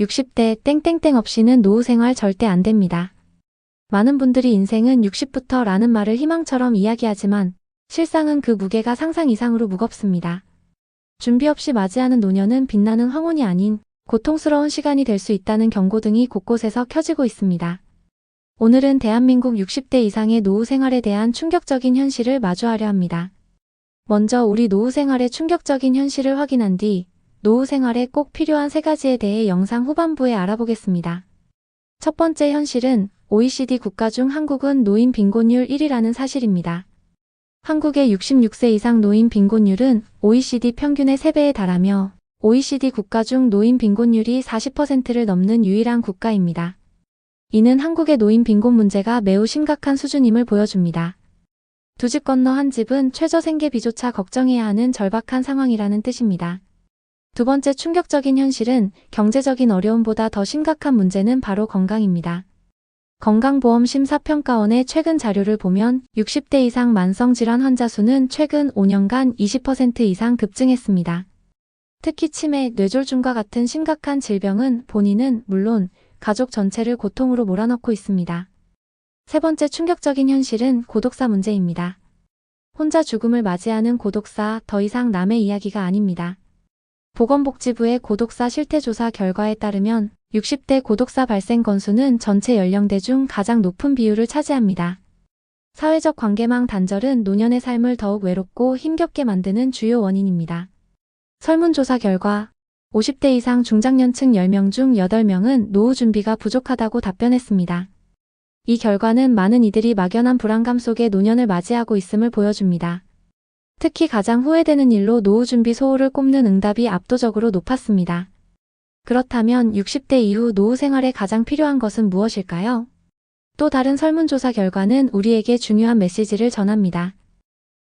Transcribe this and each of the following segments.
60대 땡땡땡 없이는 노후 생활 절대 안 됩니다. 많은 분들이 인생은 60부터 라는 말을 희망처럼 이야기하지만 실상은 그 무게가 상상 이상으로 무겁습니다. 준비 없이 맞이하는 노년은 빛나는 황혼이 아닌 고통스러운 시간이 될 수 있다는 경고등이 곳곳에서 켜지고 있습니다. 오늘은 대한민국 60대 이상의 노후 생활에 대한 충격적인 현실을 마주하려 합니다. 먼저 우리 노후 생활의 충격적인 현실을 확인한 뒤 노후 생활에 꼭 필요한 세 가지에 대해 영상 후반부에 알아보겠습니다. 첫 번째 현실은 OECD 국가 중 한국은 노인 빈곤율 1위라는 사실입니다. 한국의 66세 이상 노인 빈곤율은 OECD 평균의 3배에 달하며 OECD 국가 중 노인 빈곤율이 40%를 넘는 유일한 국가입니다. 이는 한국의 노인 빈곤 문제가 매우 심각한 수준임을 보여줍니다. 두 집 건너 한 집은 최저 생계비조차 걱정해야 하는 절박한 상황이라는 뜻입니다. 두 번째 충격적인 현실은 경제적인 어려움보다 더 심각한 문제는 바로 건강입니다. 건강보험심사평가원의 최근 자료를 보면 60대 이상 만성질환 환자 수는 최근 5년간 20% 이상 급증했습니다. 특히 치매, 뇌졸중과 같은 심각한 질병은 본인은 물론 가족 전체를 고통으로 몰아넣고 있습니다. 세 번째 충격적인 현실은 고독사 문제입니다. 혼자 죽음을 맞이하는 고독사 더 이상 남의 이야기가 아닙니다. 보건복지부의 고독사 실태조사 결과에 따르면 60대 고독사 발생 건수는 전체 연령대 중 가장 높은 비율을 차지합니다. 사회적 관계망 단절은 노년의 삶을 더욱 외롭고 힘겹게 만드는 주요 원인입니다. 설문조사 결과 50대 이상 중장년층 10명 중 8명은 노후 준비가 부족하다고 답변했습니다. 이 결과는 많은 이들이 막연한 불안감 속에 노년을 맞이하고 있음을 보여줍니다. 특히 가장 후회되는 일로 노후 준비 소홀을 꼽는 응답이 압도적으로 높았습니다. 그렇다면 60대 이후 노후 생활에 가장 필요한 것은 무엇일까요? 또 다른 설문조사 결과는 우리에게 중요한 메시지를 전합니다.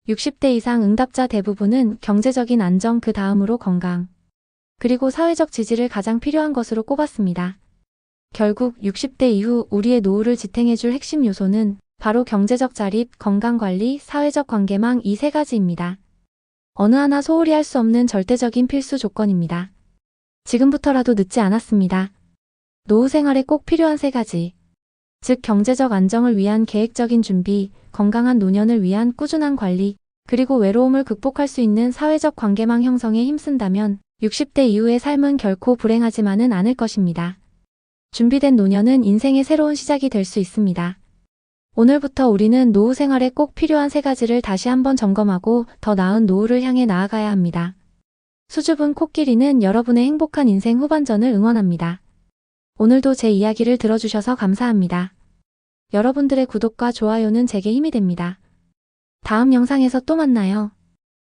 60대 이상 응답자 대부분은 경제적인 안정 그 다음으로 건강, 그리고 사회적 지지를 가장 필요한 것으로 꼽았습니다. 결국 60대 이후 우리의 노후를 지탱해줄 핵심 요소는 바로 경제적 자립, 건강관리, 사회적 관계망 이 세 가지입니다. 어느 하나 소홀히 할 수 없는 절대적인 필수 조건입니다. 지금부터라도 늦지 않았습니다. 노후 생활에 꼭 필요한 세 가지. 즉 경제적 안정을 위한 계획적인 준비, 건강한 노년을 위한 꾸준한 관리, 그리고 외로움을 극복할 수 있는 사회적 관계망 형성에 힘쓴다면 60대 이후의 삶은 결코 불행하지만은 않을 것입니다. 준비된 노년은 인생의 새로운 시작이 될 수 있습니다. 오늘부터 우리는 노후 생활에 꼭 필요한 세 가지를 다시 한번 점검하고 더 나은 노후를 향해 나아가야 합니다. 수줍은 코끼리는 여러분의 행복한 인생 후반전을 응원합니다. 오늘도 제 이야기를 들어주셔서 감사합니다. 여러분들의 구독과 좋아요는 제게 힘이 됩니다. 다음 영상에서 또 만나요.